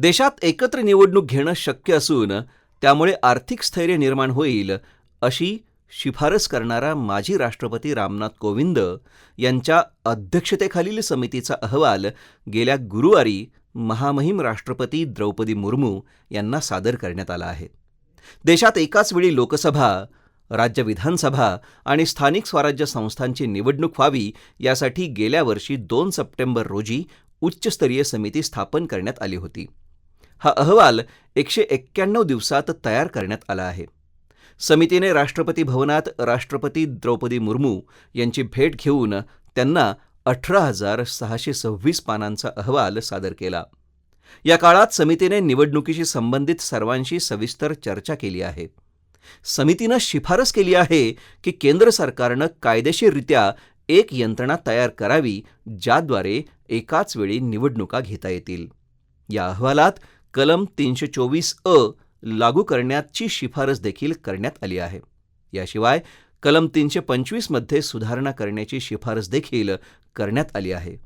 देशात एकत्र निवडणूक घेणं शक्य असून त्यामुळे आर्थिक स्थैर्य निर्माण होईल अशी शिफारस करणारा माजी राष्ट्रपती रामनाथ कोविंद यांच्या अध्यक्षतेखालील समितीचा अहवाल गेल्या गुरुवारी महामहिम राष्ट्रपती द्रौपदी मुर्मू यांना सादर करण्यात आला आहे. देशात एकाच वेळी लोकसभा राज्य विधानसभा आणि स्थानिक स्वराज्य संस्थांची निवडणूक व्हावी यासाठी गेल्या वर्षी दोन सप्टेंबर रोजी उच्चस्तरीय समिती स्थापन करण्यात आली होती. हा अहवाल एकशे एक्क्याण्णव दिवसात तयार करण्यात आला आहे. समितीने राष्ट्रपती भवनात राष्ट्रपती द्रौपदी मुर्मू यांची भेट घेऊन त्यांना अठरा हजार सहाशे सव्वीस पानांचा अहवाल सादर केला. या काळात समितीने निवडणुकीशी संबंधित सर्वांशी सविस्तर चर्चा केली आहे. समितीनं शिफारस केली आहे की केंद्र सरकारनं कायदेशीररित्या एक यंत्रणा तयार करावी ज्याद्वारे एकाच वेळी निवडणुका घेता येतील. या अहवालात कलम तीनशे चोवीस अ लागू करण्याची शिफारस देखील करण्यात आली आहे. याशिवाय कलम तीनशे पंचवीसमध्ये सुधारणा करण्याची शिफारस देखील करण्यात आली आहे.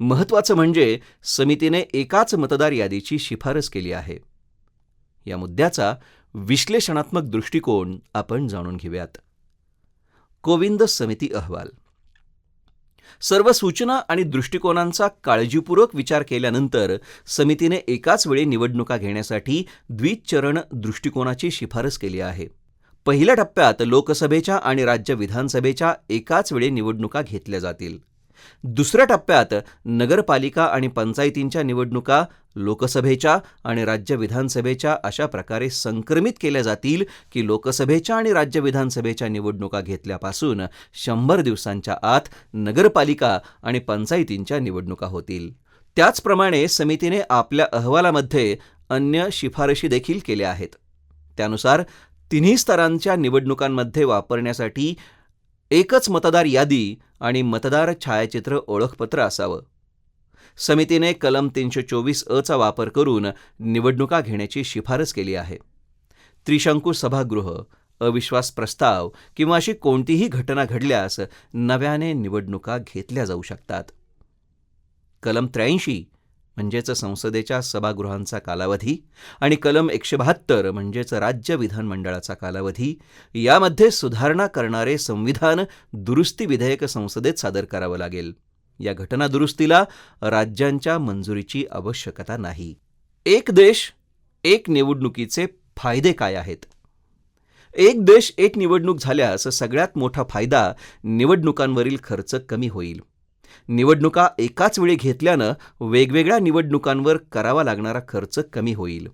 महत्त्वाचं म्हणजे समितीने एकाच मतदार यादीची शिफारस केली आहे. या मुद्द्याचा विश्लेषणात्मक दृष्टिकोन आपण जाणून घेऊयात. कोविंद समिती अहवाल सर्व सूचना आणि दृष्टिकोनांचा काळजीपूर्वक विचार केल्यानंतर समितीने एकाच वेळी निवडणुका घेण्यासाठी द्विचरण दृष्टिकोनाची शिफारस केली आहे. पहिल्या टप्प्यात लोकसभेच्या आणि राज्य विधानसभेच्या एकाच वेळी निवडणुका घेतल्या जातील. दुसऱ्या टप्प्यात नगरपालिका आणि पंचायतींच्या निवडणुका लोकसभेच्या आणि राज्य विधानसभेच्या अशा प्रकारे संक्रमित केल्या जातील की लोकसभेच्या आणि राज्य विधानसभेच्या निवडणुका घेतल्यापासून शंभर दिवसांच्या आत नगरपालिका आणि पंचायतींच्या निवडणुका होतील. त्याचप्रमाणे समितीने आपल्या अहवालामध्ये अन्य शिफारशी देखील केल्या आहेत. त्यानुसार तिन्ही स्तरांच्या निवडणुकांमध्ये वापरण्यासाठी एकच मतदार यादी आणि मतदार छायाचित्र ओळखपत्र असावं. समितीने कलम तीनशे चोवीस अचा वापर करून निवडणुका घेण्याची शिफारस केली आहे. त्रिशंकू सभागृह अविश्वास प्रस्ताव किंवा अशी कोणतीही घटना घडल्यास नव्याने निवडणुका घेतल्या जाऊ शकतात. कलम त्र्याऐंशी म्हणजेच संसदेच्या सभागृहांचा कालावधी आणि कलम एकशे बहात्तर म्हणजेच राज्य विधानमंडळाचा कालावधी यामध्ये सुधारणा करणारे संविधान दुरुस्ती विधेयक संसदेत सादर करावं लागेल. या घटना दुरुस्तीला राज्यांच्या मंजुरीची आवश्यकता नाही. एक देश एक निवडणुकीचे फायदे काय आहेत? एक देश एक निवडणूक झाल्यास सगळ्यात मोठा फायदा निवडणुकांवरील खर्च कमी होईल. निवडणुका एकाच वेळी घेतल्यानं वेगवेगळ्या निवडणुकांवर करावा लागणारा खर्च कमी होईल.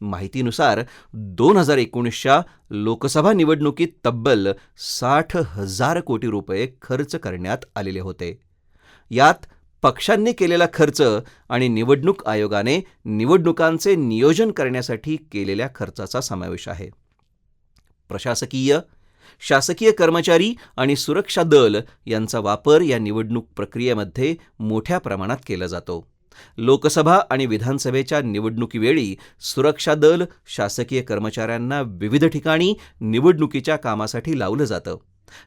माहितीनुसार दोन हजार एकोणीसच्या लोकसभा निवडणुकीत तब्बल साठ हजार कोटी रुपये खर्च करण्यात आलेले होते. यात पक्षांनी केलेला खर्च आणि निवडणूक आयोगाने निवडणुकांचे नियोजन करण्यासाठी केलेल्या खर्चाचा समावेश आहे. प्रशासकीय शासकीय कर्मचारी आणि सुरक्षा दल यांचा वापर या निवडणूक प्रक्रियेमध्ये मोठ्या प्रमाणात केला जातो. लोकसभा आणि विधानसभेच्या निवडणुकीवेळी सुरक्षा दल शासकीय कर्मचाऱ्यांना विविध ठिकाणी निवडणुकीच्या कामासाठी लावलं जातं.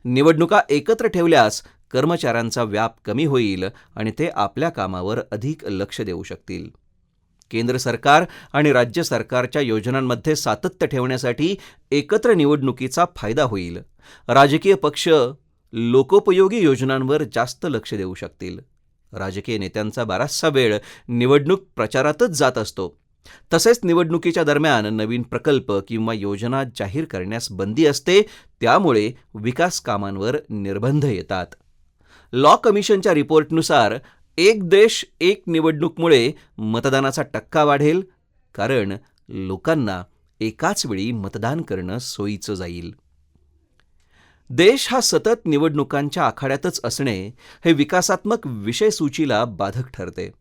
निवडणुका एकत्र ठेवल्यास कर्मचाऱ्यांचा व्याप कमी होईल आणि ते आपल्या कामावर अधिक लक्ष देऊ शकतील. केंद्र सरकार आणि राज्य सरकारच्या योजनांमध्ये सातत्य ठेवण्यासाठी एकत्र निवडणुकीचा फायदा होईल. राजकीय पक्ष लोकोपयोगी योजनांवर जास्त लक्ष देऊ शकतील. राजकीय नेत्यांचा बराचसा वेळ निवडणूक प्रचारातच जात असतो. तसेच निवडणुकीच्या दरम्यान नवीन प्रकल्प किंवा योजना जाहीर करण्यास बंदी असते त्यामुळे विकास कामांवर निर्बंध येतात. लॉ कमिशनच्या रिपोर्टनुसार एक देश एक निवडणूकमुळे मतदानाचा टक्का वाढेल कारण लोकांना एकाच वेळी मतदान करणं सोयीचं जाईल. देश हा सतत निवडणुकांच्या आखाड्यातच असणे हे विकासात्मक विषयसूचीला बाधक ठरते.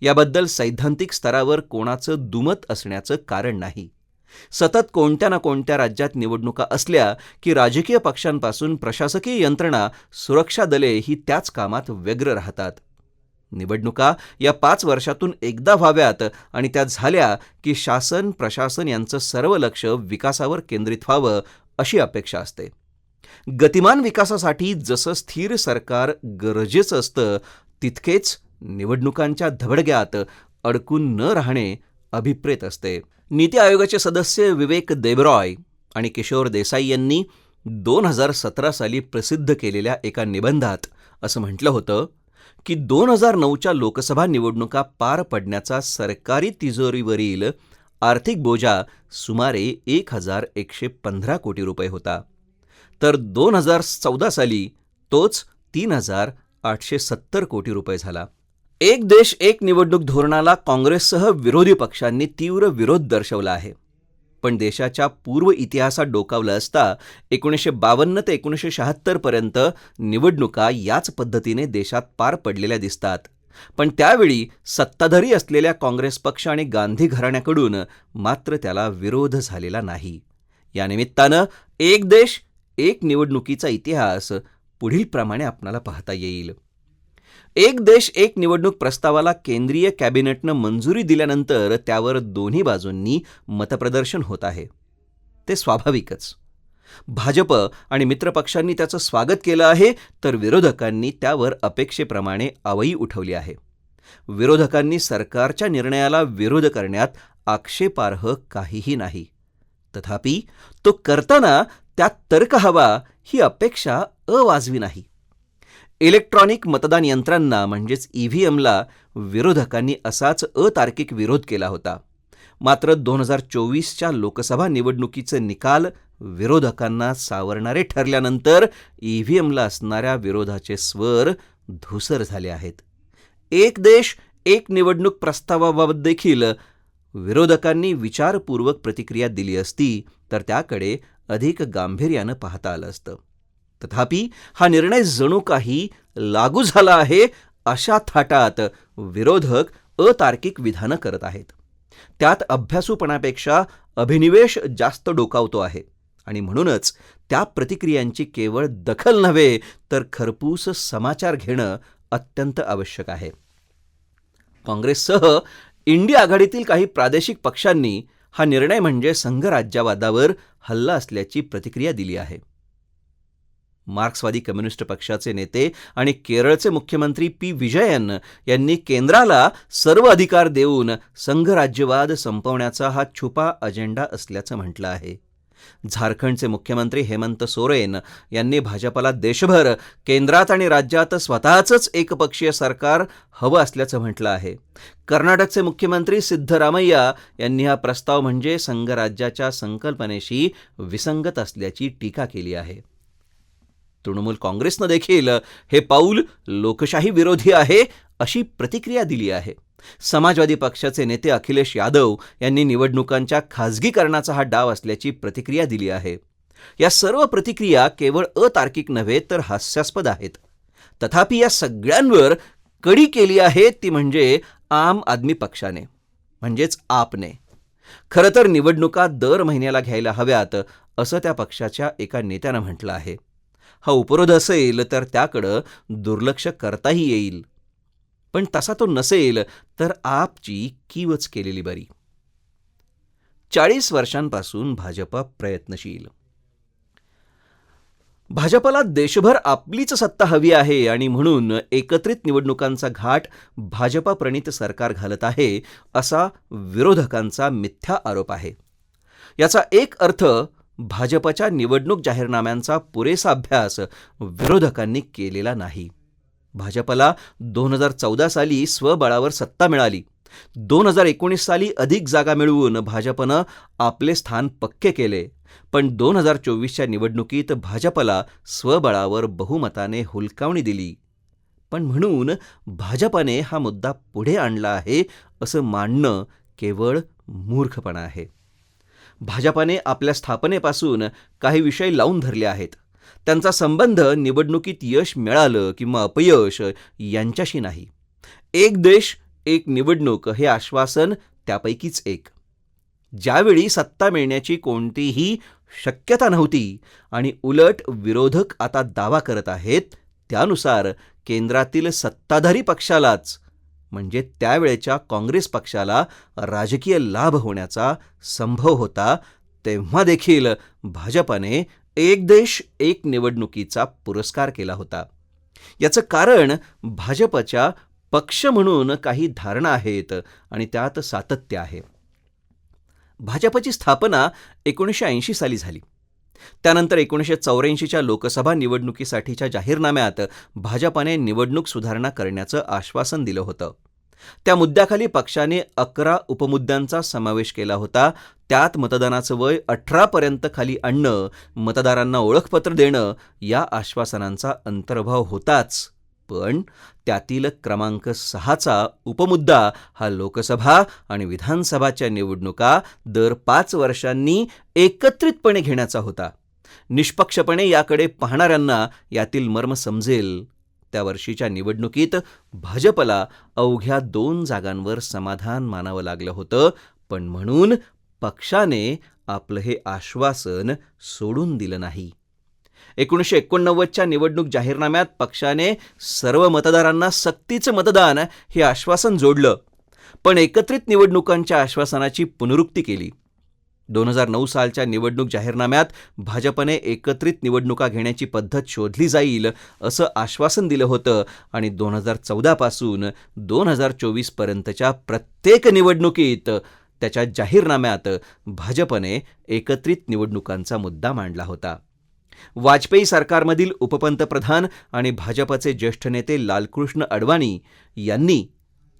याबद्दल सैद्धांतिक स्तरावर कोणाचं दुमत असण्याचं कारण नाही. सतत कोणत्या ना कोणत्या राज्यात निवडणुका असल्या की राजकीय पक्षांपासून प्रशासकीय यंत्रणा सुरक्षा दले ही त्याच कामात व्यग्र राहतात. निवडणुका या पाच वर्षातून एकदा व्हाव्यात आणि त्या झाल्या की शासन प्रशासन यांचं सर्व लक्ष विकासावर केंद्रित व्हावं अशी अपेक्षा असते. गतिमान विकासासाठी जसं स्थिर सरकार गरजेचं असतं तितकेच निवडणुकांच्या धबडग्यात अडकून न राहणे अभिप्रेत असते. नीती आयोगाचे सदस्य विवेक देबरॉय आणि किशोर देसाई यांनी दोन हजार सतरा साली प्रसिद्ध केलेल्या एका निबंधात असं म्हटलं होतं की दोन हजार नऊच्या लोकसभा निवडणुका पार पडण्याचा सरकारी तिजोरीवरील आर्थिक बोजा सुमारे एक हजार एकशे पंधरा कोटी रुपये होता. तर दोन हजार चौदा साली तोच तीन हजार आठशे सत्तर कोटी रुपये झाला. एक देश एक निवडणूक धोरणाला काँग्रेससह विरोधी पक्षांनी तीव्र विरोध दर्शवला आहे. पण देशाच्या पूर्व इतिहासात डोकावलं असता एकोणीसशे बावन्न ते एकोणीसशे शहात्तरपर्यंत निवडणुका याच पद्धतीने देशात पार पडलेल्या दिसतात. पण त्यावेळी सत्ताधारी असलेल्या काँग्रेस पक्ष आणि गांधी घराण्याकडून मात्र त्याला विरोध झालेला नाही. या निमित्तानं एक देश एक निवडणुकीचा इतिहास पुढीलप्रमाणे आपणाला पाहता येईल. एक देश एक निवडणूक प्रस्तावाला केंद्रीय कॅबिनेटनं मंजुरी दिल्यानंतर त्यावर दोन्ही बाजूंनी मतप्रदर्शन होत आहे. ते स्वाभाविकच. भाजप आणि मित्रपक्षांनी त्याचं स्वागत केलं आहे तर विरोधकांनी त्यावर अपेक्षेप्रमाणे आवई उठवली आहे. विरोधकांनी सरकारच्या निर्णयाला विरोध करण्यात आक्षेपार्ह काहीही नाही. तथापि तो करताना त्यात तर्क हवा ही अपेक्षा अवाजवी नाही. इलेक्ट्रॉनिक मतदान यंत्रांना म्हणजेच ईव्हीएमला विरोधकांनी असाच अतार्किक विरोध केला होता. मात्र दोन हजार चोवीसच्या लोकसभा निवडणुकीचे निकाल विरोधकांना सावरणारे ठरल्यानंतर ईव्हीएमला असणाऱ्या विरोधाचे स्वर धुसर झाले आहेत. एक देश एक निवडणूक प्रस्तावाबाबत देखील विरोधकांनी विचारपूर्वक प्रतिक्रिया दिली असती तर त्याकडे अधिक गांभीर्यानं पाहता आलं असतं. तथापि हा निर्णय जणू काही लागू झाला आहे अशा थाटात विरोधक अतार्किक विधानं करत आहेत. त्यात अभ्यासूपणापेक्षा अभिनिवेश जास्त डोकावतो आहे आणि म्हणूनच त्या प्रतिक्रियांची केवळ दखल नव्हे तर खरपूस समाचार घेणं अत्यंत आवश्यक आहे. काँग्रेससह इंडिया आघाडीतील काही प्रादेशिक पक्षांनी हा निर्णय म्हणजे संघराज्यवादावर हल्ला असल्याची प्रतिक्रिया दिली आहे. मार्क्सवादी कम्युनिस्ट पक्षाचे नेते आणि केरळचे मुख्यमंत्री पी विजयन यांनी केंद्राला सर्व अधिकार देऊन संघराज्यवाद संपवण्याचा हा छुपा अजेंडा असल्याचं म्हटलं आहे. झारखंडचे मुख्यमंत्री हेमंत सोरेन यांनी भाजपला देशभर केंद्रात आणि राज्यात स्वतःचंच एकपक्षीय सरकार हवं असल्याचं म्हटलं आहे. कर्नाटकचे मुख्यमंत्री सिद्धरामय्या यांनी हा प्रस्ताव म्हणजे संघराज्याच्या संकल्पनेशी विसंगत असल्याची टीका केली आहे. तृणमूल काँग्रेसनं देखील हे पाऊल लोकशाही विरोधी आहे अशी प्रतिक्रिया दिली आहे. समाजवादी पक्षाचे नेते अखिलेश यादव यांनी निवडणुकांच्या खाजगीकरणाचा हा डाव असल्याची प्रतिक्रिया दिली आहे. या सर्व प्रतिक्रिया केवळ अतार्किक नव्हे तर हास्यास्पद आहेत. तथापि या सगळ्यांवर कडी केली आहे ती म्हणजे आम आदमी पक्षाने म्हणजेच आपने. खरं तर निवडणुका दर महिन्याला घ्यायला हव्यात असं त्या पक्षाच्या एका नेत्यानं म्हटलं आहे. हा उपरोध असेल तर त्याकडं दुर्लक्ष करताही येईल. पण तसा तो नसेल तर आपची कीवच केलेली बरी. चाळीस वर्षांपासून भाजप प्रयत्नशील. भाजपला देशभर आपलीच सत्ता हवी आहे आणि म्हणून एकत्रित निवडणुकांचा घाट भाजपा प्रणित सरकार घालत आहे असा विरोधकांचा मिथ्या आरोप आहे. याचा एक अर्थ भाजपच्या निवडणूक जाहीरनाम्यांचा पुरेसा अभ्यास विरोधकांनी केलेला नाही. भाजपला दोन हजार चौदा साली स्वबळावर सत्ता मिळाली. दोन हजार एकोणीस साली अधिक जागा मिळवून भाजपनं आपले स्थान पक्के केले. पण दोन हजार चोवीसच्या निवडणुकीत भाजपला स्वबळावर बहुमताने हुलकावणी दिली. पण म्हणून भाजपाने हा मुद्दा पुढे आणला आहे असं मानणं केवळ मूर्खपणा आहे. भाजपाने आपल्या स्थापनेपासून काही विषय लावून धरले आहेत. त्यांचा संबंध निवडणुकीत यश मिळालं किंवा अपयश यांच्याशी नाही. एक देश एक निवडणूक हे आश्वासन त्यापैकीच एक. ज्यावेळी सत्ता मिळण्याची कोणतीही शक्यता नव्हती आणि उलट विरोधक आता दावा करत आहेत त्यानुसार केंद्रातील सत्ताधारी पक्षालाच म्हणजे त्यावेळेच्या काँग्रेस पक्षाला राजकीय लाभ होण्याचा संभव होता तेव्हा देखील भाजपाने एक देश एक निवडणुकीचा पुरस्कार केला होता. याचं कारण भाजपच्या पक्ष म्हणून काही धारणा आहेत आणि त्यात सातत्य आहे. भाजपची स्थापना एकोणीसशे ऐंशी साली झाली. त्यानंतर एकोणीसशे चौऱ्याऐंशीच्या लोकसभा निवडणुकीसाठीच्या जाहीरनाम्यात भाजपाने निवडणूक सुधारणा करण्याचं आश्वासन दिलं होतं. त्या मुद्द्याखाली पक्षाने अकरा उपमुद्द्यांचा समावेश केला होता. त्यात मतदानाचं वय अठरापर्यंत खाली आणणं मतदारांना ओळखपत्र देणं या आश्वासनांचा अंतर्भाव होताच. पण त्यातील क्रमांक सहाचा उपमुद्दा हा लोकसभा आणि विधानसभाच्या निवडणुका दर पाच वर्षांनी एकत्रितपणे घेण्याचा होता. निष्पक्षपणे याकडे पाहणाऱ्यांना यातील मर्म समजेल. त्या वर्षीच्या निवडणुकीत भाजपला अवघ्या दोन जागांवर समाधान मानावं लागलं होतं पण म्हणून पक्षाने आपलं हे आश्वासन सोडून दिलं नाही. एकोणीसशे एकोणनव्वदच्या निवडणूक जाहीरनाम्यात पक्षाने सर्व मतदारांना सक्तीचं मतदान हे आश्वासन जोडलं. पण एकत्रित निवडणुकांच्या आश्वासनाची पुनरुक्ती केली. दोन हजार नऊ सालच्या निवडणूक जाहीरनाम्यात भाजपने एकत्रित निवडणुका घेण्याची पद्धत शोधली जाईल असं आश्वासन दिलं होतं आणि दोन हजार चौदापासून दोन हजार चोवीसपर्यंतच्या प्रत्येक निवडणुकीत त्याच्या जाहीरनाम्यात भाजपने एकत्रित निवडणुकांचा मुद्दा मांडला होता. वाजपेयी सरकारमधील उपपंतप्रधान आणि भाजपचे ज्येष्ठ नेते लालकृष्ण अडवाणी यांनी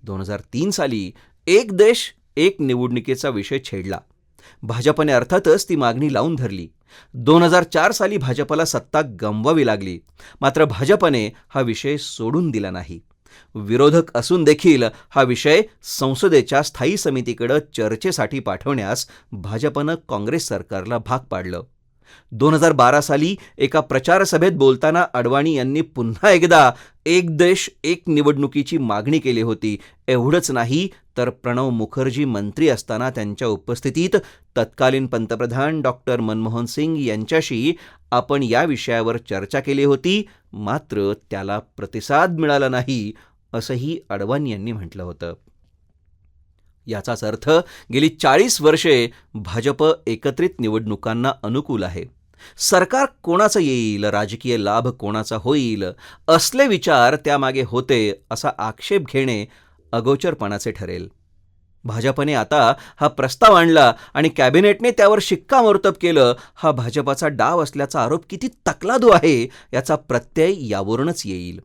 दोन हजार तीन साली एक देश एक निवडणुकीचा विषय छेडला. भाजपने अर्थातच ती मागणी लावून धरली. दोन हजार चार साली भाजपला सत्ता गमवावी लागली. मात्र भाजपने हा विषय सोडून दिला नाही. विरोधक असून देखील हा विषय संसदेच्या स्थायी समितीकडे चर्चेसाठी पाठवण्यास भाजपनं काँग्रेस सरकारला भाग पाडलं. दोन हजार बारा साली एका प्रचारसभेत बोलताना अडवाणी यांनी पुन्हा एकदा एक देश एक निवडणुकीची मागणी केली होती. एवढंच नाही तर प्रणव मुखर्जी मंत्री असताना त्यांच्या उपस्थितीत तत्कालीन पंतप्रधान डॉक्टर मनमोहन सिंग यांच्याशी आपण या विषयावर चर्चा केली होती. मात्र त्याला प्रतिसाद मिळाला नाही असंही अडवाणी यांनी म्हटलं होतं. याचाच अर्थ गेली चाळीस वर्षे भाजप एकत्रित निवडणुकांना अनुकूल आहे. सरकार कोणाचं येईल? राजकीय लाभ कोणाचा होईल? असले विचार त्यामागे होते असा आक्षेप घेणे अगोचरपणाचे ठरेल. भाजपने आता हा प्रस्ताव आणला आणि कॅबिनेटने त्यावर शिक्कामोर्तब केलं. हा भाजपाचा डाव असल्याचा आरोप किती तकलादू आहे याचा प्रत्यय यावरूनच येईल.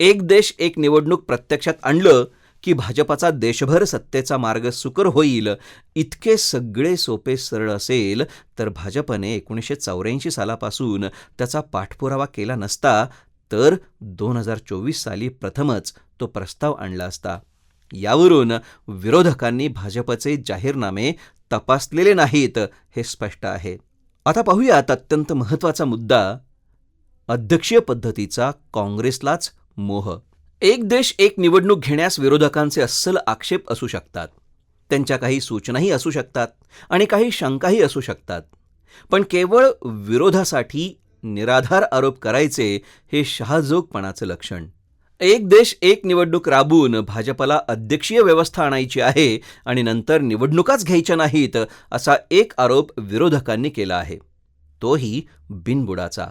एक देश एक निवडणूक प्रत्यक्षात आणलं की भाजपाचा देशभर सत्तेचा मार्ग सुकर होईल इतके सगळे सोपे सरळ असेल तर भाजपने एकोणीसशे चौऱ्याऐंशी सालापासून त्याचा पाठपुरावा केला नसता तर दोन हजार चोवीस साली प्रथमच तो प्रस्ताव आणला असता. यावरून विरोधकांनी भाजपचे जाहीरनामे तपासलेले नाहीत हे स्पष्ट आहे. आता पाहूयात अत्यंत महत्त्वाचा मुद्दा अध्यक्षीय पद्धतीचा काँग्रेसलाच मोह. एक देश एक निवडणूक घेण्यास विरोधकांचे अस्सल आक्षेप असू शकतात. त्यांच्या काही सूचनाही असू शकतात आणि काही शंकाही असू शकतात. पण केवळ विरोधासाठी निराधार आरोप करायचे हे शहाजोगपणाचं लक्षण. एक देश एक निवडणूक राबून भाजपला अध्यक्षीय व्यवस्था आणायची आहे आणि नंतर निवडणुकाच घ्यायच्या नाहीत असा एक आरोप विरोधकांनी केला आहे. तोही बिनबुडाचा.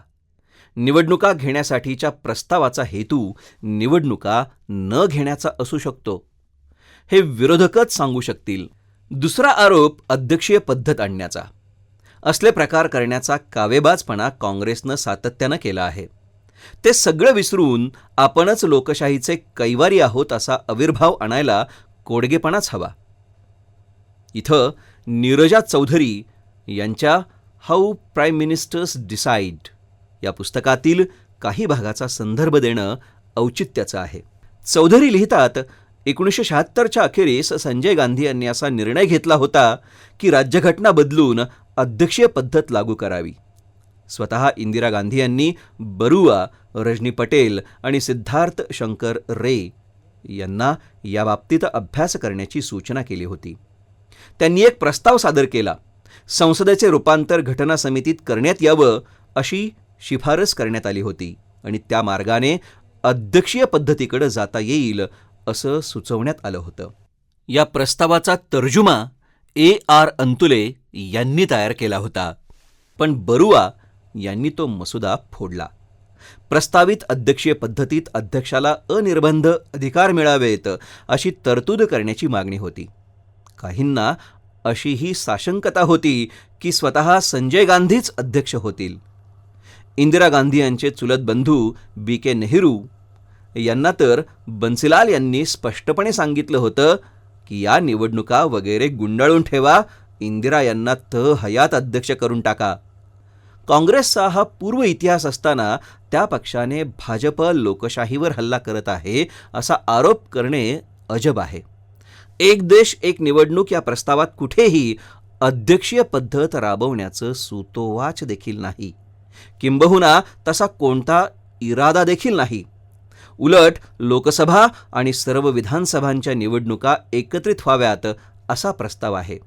निवडणुका घेण्यासाठीच्या प्रस्तावाचा हेतू निवडणुका न घेण्याचा असू शकतो. हे विरोधकच सांगू शकतील. दुसरा आरोप अध्यक्षीय पद्धत आणण्याचा. असले प्रकार करण्याचा कावेबाजपणा काँग्रेसनं सातत्यानं केला आहे. ते सगळं विसरून आपणच लोकशाहीचे कैवारी आहोत असा आविर्भाव आणायला कोडगेपणाच हवा. इथं नीरजा चौधरी यांच्या हाऊ प्राईम मिनिस्टर्स डिसाईड. या पुस्तकातील काही भागाचा संदर्भ देणं औचित्याचं आहे. चौधरी लिहितात एकोणीसशे शहात्तरच्या अखेरीस संजय गांधी यांनी असा निर्णय घेतला होता की राज्यघटना बदलून अध्यक्षीय पद्धत लागू करावी. स्वतः इंदिरा गांधी यांनी बरुआ रजनी पटेल आणि सिद्धार्थ शंकर रे यांना याबाबतीत अभ्यास करण्याची सूचना केली होती. त्यांनी एक प्रस्ताव सादर केला संसदेचे रूपांतर घटना समितीत करण्यात यावं अशी शिफारस करण्यात आली होती आणि त्या मार्गाने अध्यक्षीय पद्धतीकडे जाता येईल असं सुचवण्यात आलं होतं. या प्रस्तावाचा तर्जुमा ए आर अंतुले यांनी तयार केला होता. पण बरुआ यांनी तो मसुदा फोडला. प्रस्तावित अध्यक्षीय पद्धतीत अध्यक्षाला अनिर्बंध अधिकार मिळावेत अशी तरतूद करण्याची मागणी होती. काहींना अशीही साशंकता होती की स्वतः संजय गांधीच अध्यक्ष होतील. इंदिरा गांधी यांचे चुलत बंधू बी के नेहरू यांना तर बन्सीलाल यांनी स्पष्टपणे सांगितलं होतं की या निवडणुका वगैरे गुंडाळून ठेवा इंदिरा यांना त हयात अध्यक्ष करून टाका. काँग्रेसचा हा पूर्व इतिहास असताना त्या पक्षाने भाजप लोकशाहीवर हल्ला करत आहे असा आरोप करणे अजब आहे. एक देश एक निवडणूक या प्रस्तावात कुठेही अध्यक्षीय पद्धत राबवण्याचं सुतोवाच देखील नाही. किंबहुना तसा कोणता इरादा देखील नाही. उलट लोकसभा आणि सर्व विधानसभांच्या निवडणुका एकत्रित व्हाव्यात असा प्रस्ताव आहे.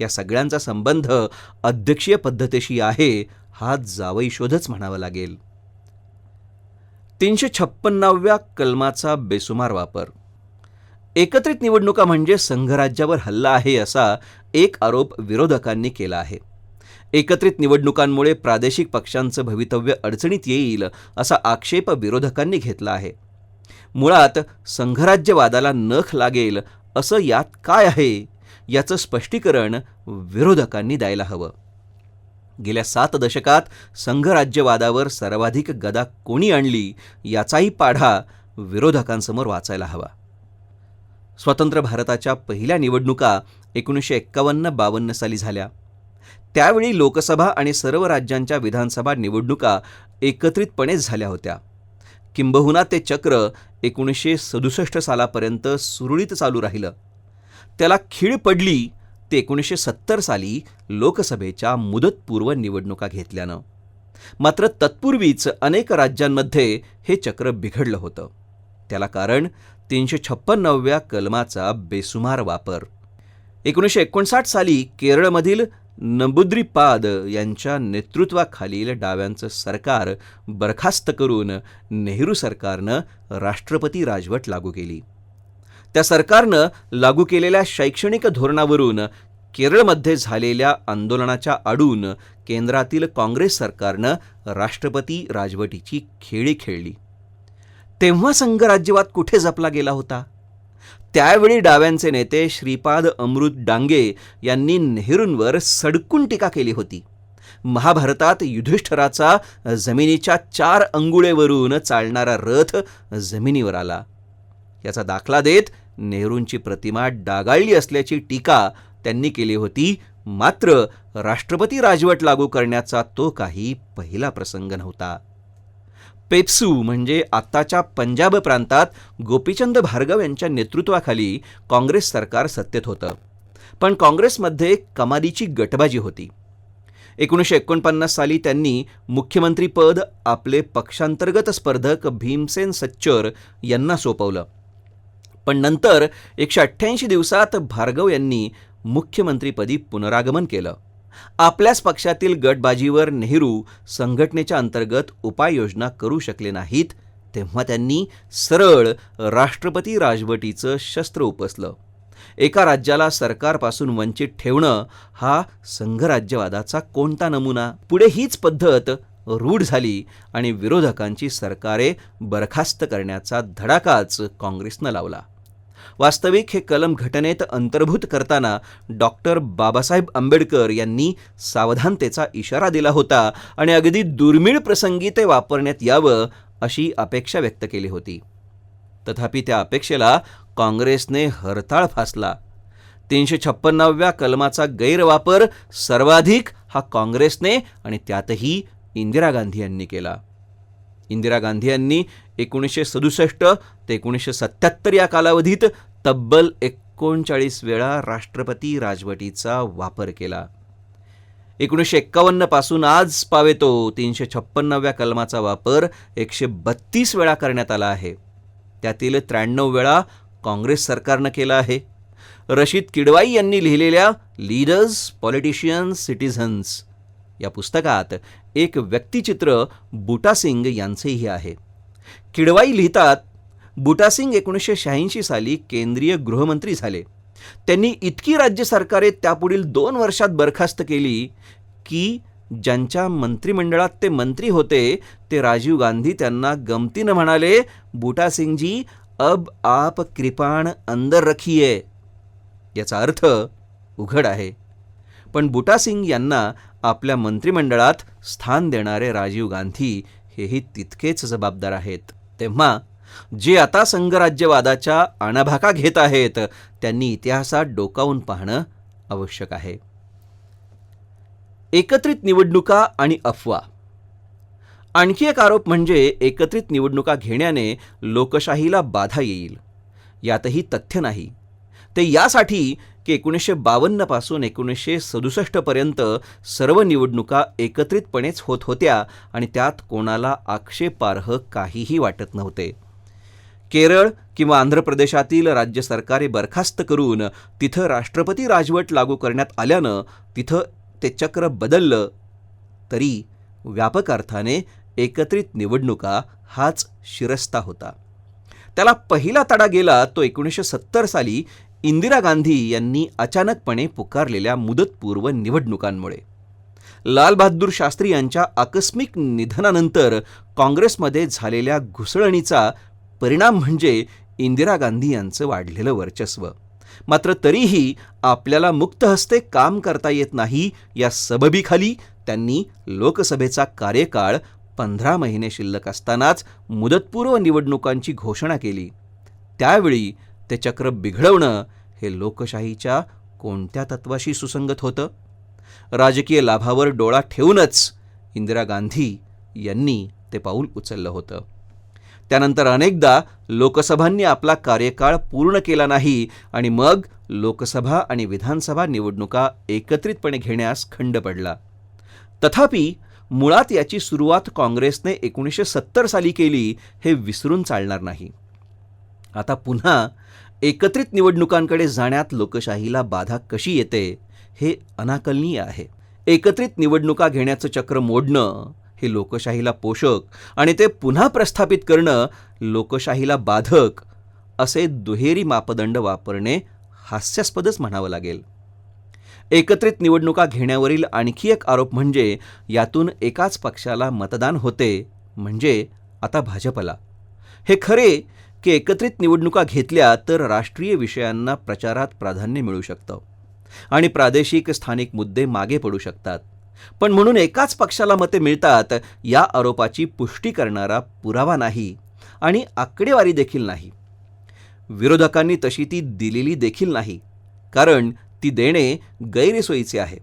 या सगळ्यांचा संबंध अध्यक्षीय पद्धतीशी आहे हा जावई शोधच म्हणावा लागेल. तीनशे छप्पन्नाव्या कलमाचा बेसुमार वापर. एकत्रित निवडणुका म्हणजे संघराज्यावर हल्ला आहे असा एक आरोप विरोधकांनी केला आहे. एकत्रित निवडणुकांमुळे प्रादेशिक पक्षांचं भवितव्य अडचणीत येईल असा आक्षेप विरोधकांनी घेतला आहे. मुळात संघराज्यवादाला नख लागेल असं यात काय आहे याचं स्पष्टीकरण विरोधकांनी द्यायला हवं. गेल्या सात दशकात संघराज्यवादावर सर्वाधिक गदा कोणी आणली याचाही पाढा विरोधकांसमोर वाचायला हवा. स्वतंत्र भारताच्या पहिल्या निवडणुका एकोणीसशे एक्कावन्न बावन्न साली झाल्या. त्यावेळी लोकसभा आणि सर्व राज्यांच्या विधानसभा निवडणुका एकत्रितपणेच झाल्या होत्या. किंबहुना ते चक्र एकोणीसशे सदुसष्ट सालापर्यंत सुरळीत चालू राहिलं. त्याला खीळ पडली ते एकोणीसशे सत्तर साली लोकसभेच्या मुदतपूर्व निवडणुका घेतल्यानं. मात्र तत्पूर्वीच अनेक राज्यांमध्ये हे चक्र बिघडलं होतं. त्याला कारण तीनशे छप्पन्नव्या कलमाचा बेसुमार वापर. एकोणीसशे एकोणसाठ साली केरळमधील नबुद्रीपाद यांच्या नेतृत्वाखालील डाव्यांचं सरकार बरखास्त करून नेहरू सरकारनं राष्ट्रपती राजवट लागू केली. त्या सरकारनं लागू केलेल्या शैक्षणिक धोरणावरून केरळमध्ये झालेल्या आंदोलनाच्या आडून केंद्रातील काँग्रेस सरकारनं राष्ट्रपती राजवटीची खेळी खेळली. तेव्हा संघराज्यवाद कुठे जपला गेला होता? त्यावेळी डाव्यांचे नेते श्रीपाद अमृत डांगे यांनी नेहरूंवर सडकून टीका केली होती. महाभारतात युधिष्ठराचा जमिनीच्या चार अंगुळेवरून चालणारा रथ जमिनीवर आला. याचा दाखला देत नेहरूंची प्रतिमा डागाळली असल्याची टीका त्यांनी केली होती. मात्र राष्ट्रपती राजवट लागू करण्याचा तो काही पहिला प्रसंग नव्हता. पेप्सू म्हणजे आत्ताच्या पंजाब प्रांतात गोपीचंद भार्गव यांच्या नेतृत्वाखाली काँग्रेस सरकार सत्तेत होतं. पण काँग्रेसमध्ये कमालीची गटबाजी होती. एकोणीसशे एकोणपन्नास साली त्यांनी मुख्यमंत्रीपद आपले पक्षांतर्गत स्पर्धक भीमसेन सच्चर यांना सोपवलं. पण नंतर एकशे अठ्ठ्याऐंशी दिवसात भार्गव यांनी मुख्यमंत्रीपदी पुनरागमन केलं. आपल्याच पक्षातील गटबाजीवर नेहरू संघटनेच्या अंतर्गत उपाययोजना करू शकले नाहीत तेव्हा त्यांनी सरळ राष्ट्रपती राजवटीचं शस्त्र उपसलं. एका राज्याला सरकारपासून वंचित ठेवणं हा संघराज्यवादाचा कोणता नमुना? पुढे हीच पद्धत रूढ झाली आणि विरोधकांची सरकारे बरखास्त करण्याचा धडाकाच काँग्रेसनं लावला. वास्तविक हे कलम घटनेत अंतर्भूत करताना डॉक्टर बाबासाहेब आंबेडकर यांनी सावधानतेचा इशारा दिला होता आणि अगदी दुर्मिळ प्रसंगी ते वापरण्यात यावं अशी अपेक्षा व्यक्त केली होती. तथापि त्या अपेक्षेला काँग्रेसने हरताळ फासला. तीनशे छप्पन्नाव्या कलमाचा गैरवापर सर्वाधिक हा काँग्रेसने आणि त्यातही इंदिरा गांधी यांनी केला. इंदिरा गांधी यांनी एकोणीसशे सदुसष्ट ते एकोणीसशे सत्याहत्तर या कालावधीत तब्बल एकोणचाळीस वेळा राष्ट्रपती राजवटीचा वापर केला. एकोणीसशे एक्कावन्नपासून आज पावेतो तीनशे छप्पन्नाव्या कलमाचा वापर एकशे बत्तीस वेळा करण्यात आला आहे. त्यातील त्र्याण्णव वेळा काँग्रेस सरकारनं केला आहे. रशीद किडवाई यांनी लिहिलेल्या लीडर्स पॉलिटिशियन्स सिटिझन्स या पुस्तकात एक व्यक्तिचित्र बुटासिंग यांचेही आहे. किडवाई लिहितात बुटासिंग एकोणीसशे शहाऐंशी साली केंद्रीय गृहमंत्री झाले. त्यांनी इतकी राज्य सरकारे त्यापुढील दोन वर्षात बरखास्त केली की ज्यांच्या मंत्रिमंडळात ते मंत्री होते ते राजीव गांधी त्यांना गमतीनं म्हणाले बुटासिंगजी अब आप कृपाण अंदर रखिये. याचा अर्थ उघड आहे. पण बुटासिंग यांना आपल्या मंत्रिमंडळात स्थान देणारे राजीव गांधी हेही तितकेच जबाबदार आहेत. तेव्हा जे आता संघराज्यवादाच्या आणाभाका घेत आहेत त्यांनी इतिहासात डोकावून पाहणं आवश्यक आहे. एकत्रित निवडणुका आणि अफवा. आणखी एक आरोप म्हणजे एकत्रित निवडणुका घेण्याने लोकशाहीला बाधा येईल. यातही तथ्य नाही. ते यासाठी की एकोणीसशे बावन्नपासून एकोणीसशे सदुसष्टपर्यंत सर्व निवडणुका एकत्रितपणेच होत होत्या आणि त्यात कोणाला आक्षेपार्ह काहीही वाटत नव्हते. केरळ किंवा आंध्र प्रदेशातील राज्य सरकारे बरखास्त करून तिथं राष्ट्रपती राजवट लागू करण्यात आल्यानं तिथं ते चक्र बदललं तरी व्यापक अर्थाने एकत्रित निवडणुका हाच शिरस्ता होता. त्याला पहिला तडा गेला तो एकोणीसशे सत्तर साली इंदिरा गांधी यांनी अचानकपणे पुकारलेल्या मुदतपूर्व निवडणुकांमुळे. लालबहादूर शास्त्री यांच्या आकस्मिक निधनानंतर काँग्रेसमध्ये झालेल्या घुसळणीचा परिणाम म्हणजे इंदिरा गांधी यांचं वाढलेलं वर्चस्व. मात्र तरीही आपल्याला मुक्त हस्ते काम करता येत नाही या सबबीखाली त्यांनी लोकसभेचा कार्यकाळ पंधरा महिने शिल्लक असतानाच मुदतपूर्व निवडणुकांची घोषणा केली. त्यावेळी ते चक्र बिघडवणं हे लोकशाहीच्या कोणत्या तत्वाशी सुसंगत होतं? राजकीय लाभावर डोळा ठेवूनच इंदिरा गांधी यांनी ते पाऊल उचललं होतं. त्यानंतर अनेकदा लोकसभांनी आपला कार्यकाळ पूर्ण केला नाही आणि मग लोकसभा आणि विधानसभा निवडणुका एकत्रितपणे घेण्यास खंड पडला. तथापि मुळात याची सुरुवात काँग्रेसने एकोणीसशे सत्तर साली केली हे विसरून चालणार नाही. आता पुन्हा एकत्रित निवडणुकांकडे जाण्यात लोकशाहीला बाधा कशी येते हे अनाकलनीय आहे. एकत्रित निवडणुका घेण्याचं चक्र मोडणं हे लोकशाहीला पोषक आणि ते पुन्हा प्रस्थापित करणं लोकशाहीला बाधक असे दुहेरी मापदंड वापरणे हास्यास्पदच म्हणावं लागेल. एकत्रित निवडणुका घेण्यावरील आणखी एक आरोप म्हणजे यातून एकाच पक्षाला मतदान होते म्हणजे आता भाजपला. हे खरे की एकत्रित निवडणुका घेतल्या तर राष्ट्रीय विषयांना प्रचारात प्राधान्य मिळू शकतं. आणि प्रादेशिक स्थानिक मुद्दे मागे पडू शकतात. पण म्हणून एकाच पक्षाला मते मिळतात या आरोपाची पुष्टी करणारा पुरावा नाही आणि आकडेवारी देखील नाही. विरोधकांनी तशी ती दिलेली देखील नाही कारण ती देणे गैरसोयीचे आहे.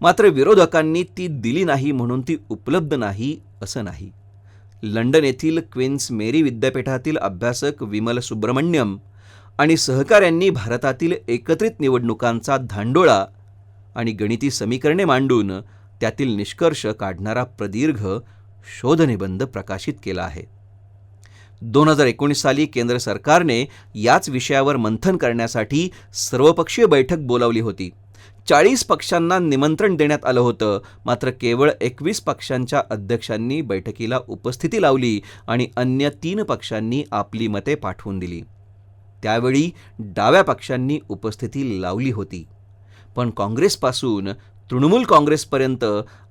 मात्र विरोधकांनी ती दिली नाही म्हणून ती उपलब्ध नाही असं नाही. लंडन येथील क्वीन्स मेरी विद्यापीठातील अभ्यासक विमल सुब्रमण्यम आणि सहकाऱ्यांनी भारतातील एकत्रित निवडणुकांचा धांडोळा आणि गणिती समीकरणे मांडून त्यातील निष्कर्ष काढणारा प्रदीर्घ शोधनिबंध प्रकाशित केला आहे. दोन हजार एकोणीस साली केंद्र सरकारने याच विषयावर मंथन करण्यासाठी सर्वपक्षीय बैठक बोलावली होती. चाळीस पक्षांना निमंत्रण देण्यात आलं होतं. मात्र केवळ एकवीस पक्षांच्या अध्यक्षांनी बैठकीला उपस्थिती लावली आणि अन्य तीन पक्षांनी आपली मते पाठवून दिली. त्यावेळी डाव्या पक्षांनी उपस्थिती लावली होती. पण काँग्रेसपासून तृणमूल काँग्रेसपर्यंत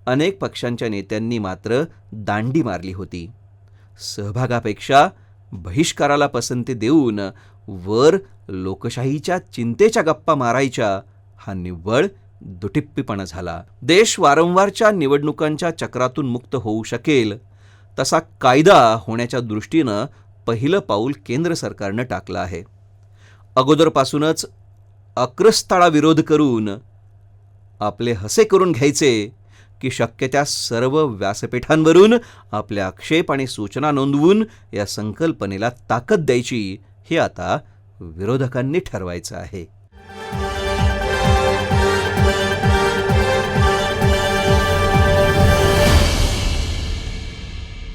अनेक पक्षांच्या नेत्यांनी मात्र दांडी मारली होती. सहभागापेक्षा बहिष्काराला पसंती देऊन वर लोकशाहीच्या चिंतेच्या गप्पा मारायच्या हा निव्वळ दुटिप्पीपणा झाला. देश वारंवारच्या निवडणुकांच्या चक्रातून मुक्त होऊ शकेल तसा कायदा होण्याच्या दृष्टीनं पहिलं पाऊल केंद्र सरकारनं टाकलं आहे. अगोदरपासूनच अक्रस्ताळा विरोध करून आपले हसे करून घ्यायचे की शक्य त्या सर्व व्यासपीठांवरून आपले आक्षेप आणि सूचना नोंदवून या संकल्पनेला ताकद द्यायची हे आता विरोधकांनी ठरवायचं आहे.